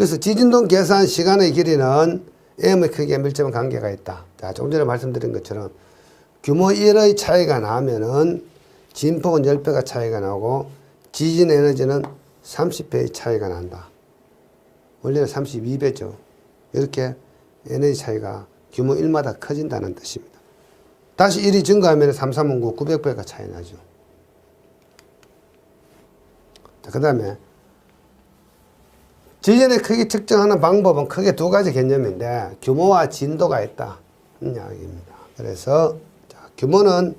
그래서 지진동 계산 시간의 길이는 M의 크기에 밀접한 관계가 있다. 자, 조금 전에 말씀드린 것처럼 규모 1의 차이가 나면은 진폭은 10배가 차이가 나고 지진 에너지는 30배의 차이가 난다. 원래는 32배죠. 이렇게 에너지 차이가 규모 1마다 커진다는 뜻입니다. 다시 1이 증가하면 3, 3은 9, 900배가 차이 나죠. 자, 그 다음에 지진의 크기 측정하는 방법은 크게 두 가지 개념인데 규모와 진도가 있다. 는 이야기입니다. 그래서 자, 규모는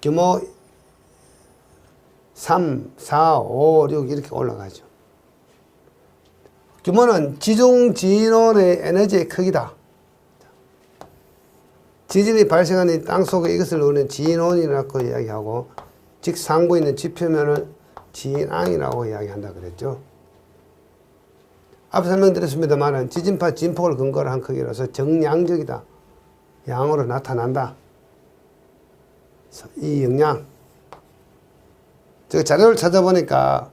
규모 3, 4, 5, 6 이렇게 올라가죠. 규모는 지중 진원의 에너지의 크기다. 지진이 발생하는 땅 속에 이것을 우리는 진원이라고 이야기하고 직상부에 있는 지표면을 진앙이라고 이야기한다 그랬죠. 앞에 설명드렸습니다만 지진파 진폭을 근거로 한 크기로서 정량적이다. 양으로 나타난다. 이 영양. 제가 자료를 찾아보니까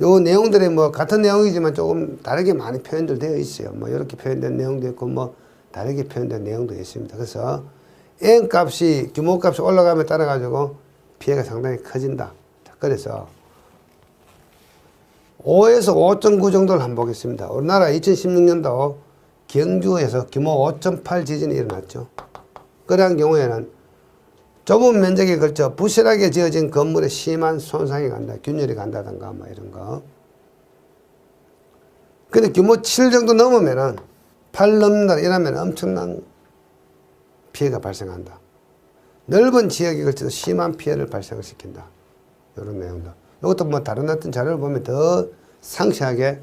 요 내용들이 뭐 같은 내용이지만 조금 다르게 많이 표현들 되어 있어요. 뭐 이렇게 표현된 내용도 있고 뭐 다르게 표현된 내용도 있습니다. 그래서 n 값이 규모 값이 올라감에 따라 가지고 피해가 상당히 커진다. 자, 그래서 5에서 5.9 정도를 한번 보겠습니다. 우리나라 2016년도 경주에서 규모 5.8 지진이 일어났죠. 그러한 경우에는 좁은 면적에 걸쳐 부실하게 지어진 건물에 심한 손상이 간다. 균열이 간다든가 뭐 이런 거. 근데 규모 7 정도 넘으면은 8 넘는다 이러면 엄청난 피해가 발생한다. 넓은 지역에 걸쳐서 심한 피해를 발생을 시킨다. 이런 내용들. 이것도 뭐 다른 어떤 자료를 보면 더 상세하게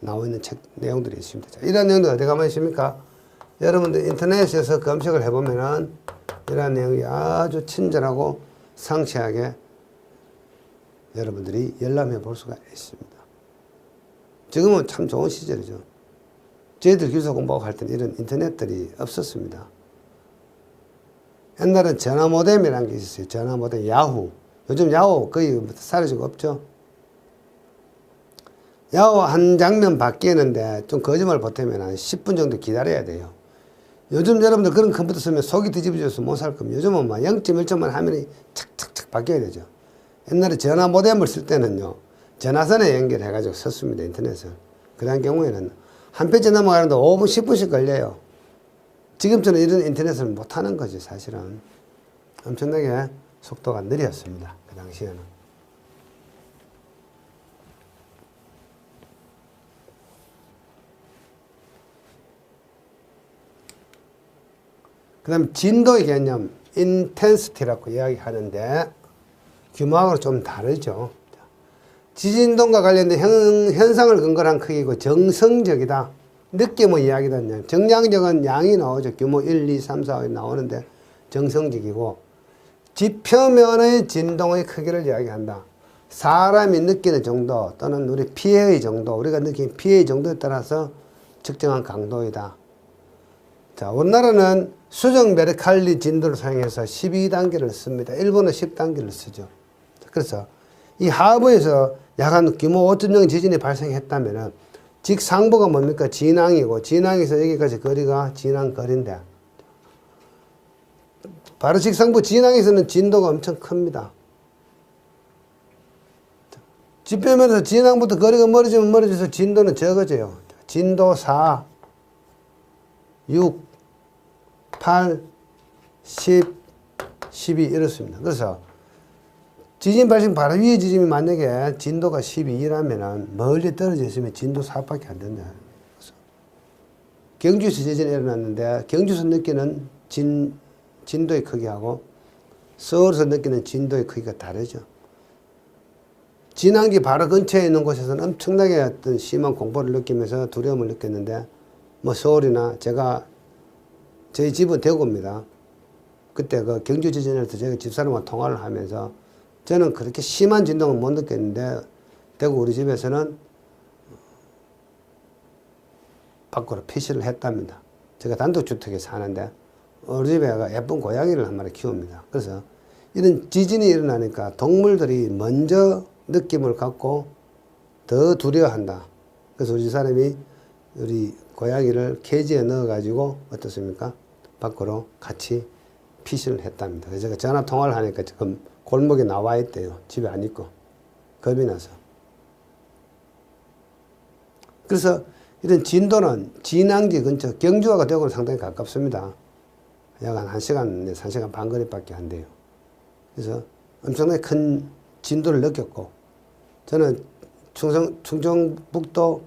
나와 있는 책 내용들이 있습니다. 자, 이런 내용들 어디 가만 있습니까? 여러분들 인터넷에서 검색을 해보면은 이러한 내용이 아주 친절하고 상세하게 여러분들이 열람해 볼 수가 있습니다. 지금은 참 좋은 시절이죠. 저희들 기술 공부하고 할 때는 이런 인터넷들이 없었습니다. 옛날엔 전화 모뎀이라는 게 있었어요. 전화 모뎀, 야후. 요즘 야후 거의 사라지고 없죠. 야후 한 장면 바뀌는데 좀 거짓말 보태면 한 10분 정도 기다려야 돼요. 요즘 여러분들 그런 컴퓨터 쓰면 속이 뒤집어져서 못 살 겁니다. 요즘은 막 0.1초만 화면이 착착착 바뀌어야 되죠. 옛날에 전화 모뎀을 쓸 때는요, 전화선에 연결해가지고 썼습니다. 인터넷을. 그런 경우에는 한 페이지 넘어가는데 5분, 10분씩 걸려요. 지금처럼 이런 인터넷을 못 하는 거죠, 사실은. 엄청나게 속도가 느렸습니다. 그 당시에는. 그 다음 진도의 개념, 인텐시티라고 이야기하는데 규모하고 좀 다르죠. 지진동과 관련된 현, 현상을 근거로 한 크기고 정성적이다. 느낌의 이야기다. 정량적은 양이 나오죠. 규모 1, 2, 3, 4 나오는데 정성적이고 지표면의 진동의 크기를 이야기한다. 사람이 느끼는 정도 또는 우리 피해의 정도, 우리가 느낀 피해의 정도에 따라서 측정한 강도이다. 자, 우리나라는 수정 메르칼리 진도를 사용해서 12단계를 씁니다. 일본은 10단계를 쓰죠. 그래서 이 하부에서 약한 규모 5.0 지진이 발생했다면은 직상부가 뭡니까? 진앙이고 진앙에서 여기까지 거리가 진앙 거리인데 바로 직상부 진앙에서는 진도가 엄청 큽니다. 지표면에서 진앙부터 거리가 멀어지면 멀어져서 진도는 적어져요. 진도 4, 6, 8, 10, 12 이렇습니다. 그래서 지진 발생 바로 위에 지진이 만약에 진도가 12라면 멀리 떨어져 있으면 진도 4밖에 안 된다. 경주에서 지진이 일어났는데 경주에서 느끼는 진, 진도의 크기하고 서울에서 느끼는 진도의 크기가 다르죠. 진앙지 바로 근처에 있는 곳에서는 엄청나게 어떤 심한 공포를 느끼면서 두려움을 느꼈는데 뭐 서울이나 제가 저희 집은 대구입니다. 그때 그 경주 지진을 때 제가 집사람과 통화를 하면서 저는 그렇게 심한 진동을 못 느꼈는데 대구 우리 집에서는 밖으로 피시를 했답니다. 제가 단독주택에 사는데 우리 집에 예쁜 고양이를 한 마리 키웁니다. 그래서 이런 지진이 일어나니까 동물들이 먼저 느낌을 갖고 더 두려워한다. 그래서 우리 사람이 우리 고양이를 케이지에 넣어가지고 어떻습니까? 밖으로 같이 피신을 했답니다. 그래서 제가 전화 통화를 하니까 지금 골목에 나와 있대요. 집에 안 있고. 겁이 나서. 그래서 이런 진도는 진앙지 근처, 경주하고 대구는 상당히 가깝습니다. 약 한 1시간, 3시간 반 거리밖에 안 돼요. 그래서 엄청나게 큰 진도를 느꼈고, 저는 충성, 충청북도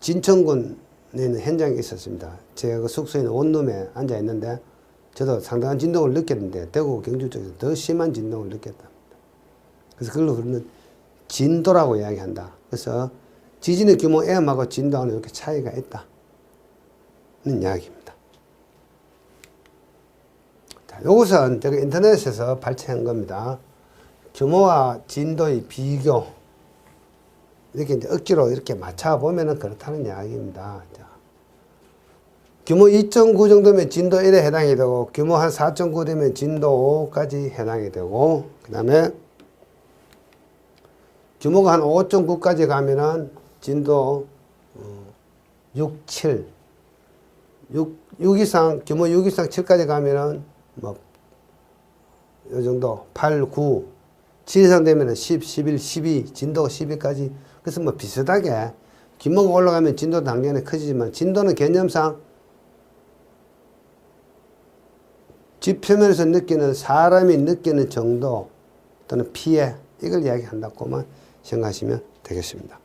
진천군에 있는 현장에 있었습니다. 제가 그 숙소에 있는 원룸에 앉아 있는데, 저도 상당한 진동을 느꼈는데, 대구, 경주 쪽에서 더 심한 진동을 느꼈답니다. 그래서 그걸로 우리는 진도라고 이야기한다. 그래서 지진의 규모 M하고 진도하는 이렇게 차이가 있다 는 이야기입니다. 자, 이것은 제가 인터넷에서 발췌한 겁니다. 규모와 진도의 비교. 이렇게 이제 억지로 이렇게 맞춰보면 그렇다는 이야기입니다. 자, 규모 2.9 정도면 진도 1에 해당이 되고, 규모 한 4.9 되면 진도 5까지 해당이 되고, 그 다음에 규모가 한 5.9까지 가면은 진도 6, 7, 6, 6 이상, 규모 6 이상 7까지 가면은 뭐, 요 정도, 8, 9, 7 이상 되면은 10, 11, 12, 진도가 12까지. 그래서 뭐 비슷하게 규모가 올라가면 진도 당연히 커지지만 진도는 개념상 집 표면에서 느끼는 사람이 느끼는 정도 또는 피해 이걸 이야기한다고만 생각하시면 되겠습니다.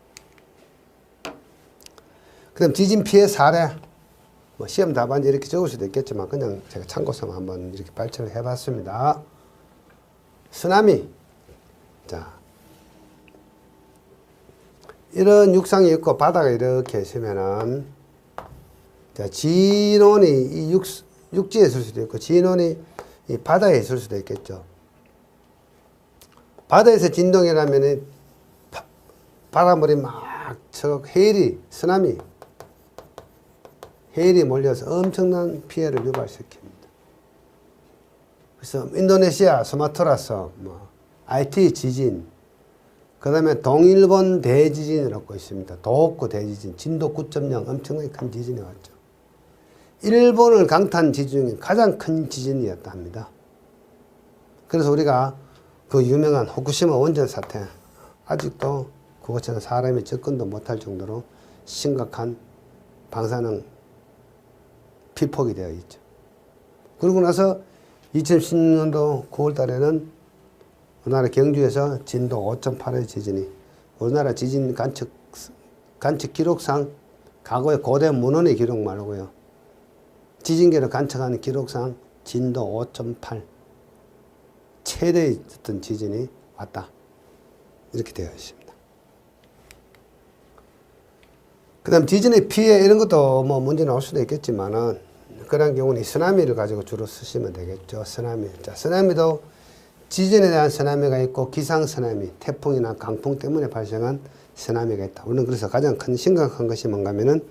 그 다음 지진 피해 사례 뭐 시험 답안지 이렇게 적을 수도 있겠지만 그냥 제가 참고서 한번 이렇게 발췌를 해봤습니다. 쓰나미 자 이런 육상이 있고 바다가 이렇게 있으면은 자 진원이 이 육, 육지에 있을 수도 있고 진원이 이 바다에 있을 수도 있겠죠. 바다에서 진동이라면은 바, 바닷물이 막 저 해일이 쓰나미 해일이 몰려서 엄청난 피해를 유발시킵니다. 그래서 인도네시아, 스마트라서 뭐 IT 지진, 그 다음에 동일본 대지진이라고 있습니다. 도호쿠 대지진, 진도 9.0 엄청나게 큰 지진이 왔죠. 일본을 강타한 지진 중에 가장 큰 지진이었다 합니다. 그래서 우리가 그 유명한 후쿠시마 원전 사태, 아직도 그것처럼 사람이 접근도 못할 정도로 심각한 방사능 피폭이 되어 있죠. 그러고 나서 2010년도 9월 달에는 우리나라 경주에서 진도 5.8의 지진이 우리나라 지진 관측, 관측 기록상 과거의 고대 문헌의 기록 말고요. 지진계를 관측하는 기록상 진도 5.8 최대의 어떤 지진이 왔다. 이렇게 되어 있습니다. 그 다음 지진의 피해 이런 것도 뭐 문제 나올 수도 있겠지만은 그런 경우는 이 쓰나미를 가지고 주로 쓰시면 되겠죠. 쓰나미. 자, 쓰나미도 지진에 대한 쓰나미가 있고 기상 쓰나미, 태풍이나 강풍 때문에 발생한 쓰나미가 있다. 우리는 그래서 가장 큰 심각한 것이 뭔가 하면은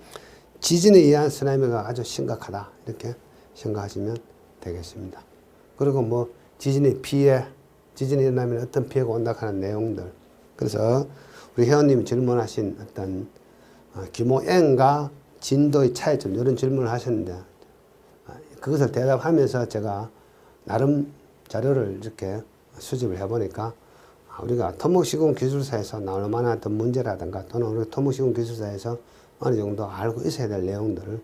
지진에 의한 쓰나미가 아주 심각하다. 이렇게 생각하시면 되겠습니다. 그리고 뭐 지진의 피해, 지진이 일어나면 어떤 피해가 온다 하는 내용들. 그래서 우리 회원님이 질문하신 어떤 어, 규모 N과 진도의 차이점 이런 질문을 하셨는데 어, 그것을 대답하면서 제가 나름 자료를 이렇게 수집을 해보니까 아, 우리가 토목시공 기술사에서 나올 만한 어떤 문제라든가 또는 우리 토목시공 기술사에서 어느 정도 알고 있어야 될 내용들을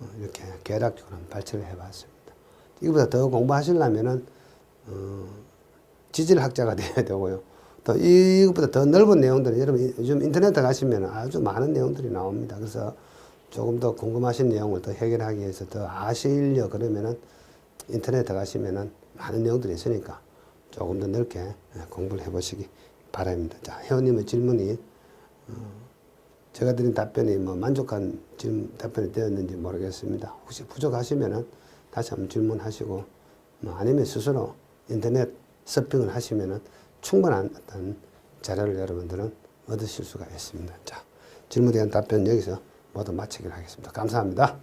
어, 이렇게 개략적으로 발췌를 해봤습니다. 이거보다 더 공부하시려면은 어, 지질학자가 돼야 되고요. 또 이것보다 더 넓은 내용들은 여러분 요즘 인터넷에 가시면 아주 많은 내용들이 나옵니다. 그래서 조금 더 궁금하신 내용을 더 해결하기 위해서 더 아시려 그러면은 인터넷에 가시면은 많은 내용들이 있으니까 조금 더 넓게 공부를 해보시기 바랍니다. 자, 회원님의 질문이 어, 제가 드린 답변이 뭐 만족한 질문 답변이 되었는지 모르겠습니다. 혹시 부족하시면은 다시 한번 질문하시고 뭐 아니면 스스로 인터넷 서핑을 하시면은 충분한 어떤 자료를 여러분들은 얻으실 수가 있습니다. 자, 질문에 대한 답변 여기서 모두 마치기로 하겠습니다. 감사합니다.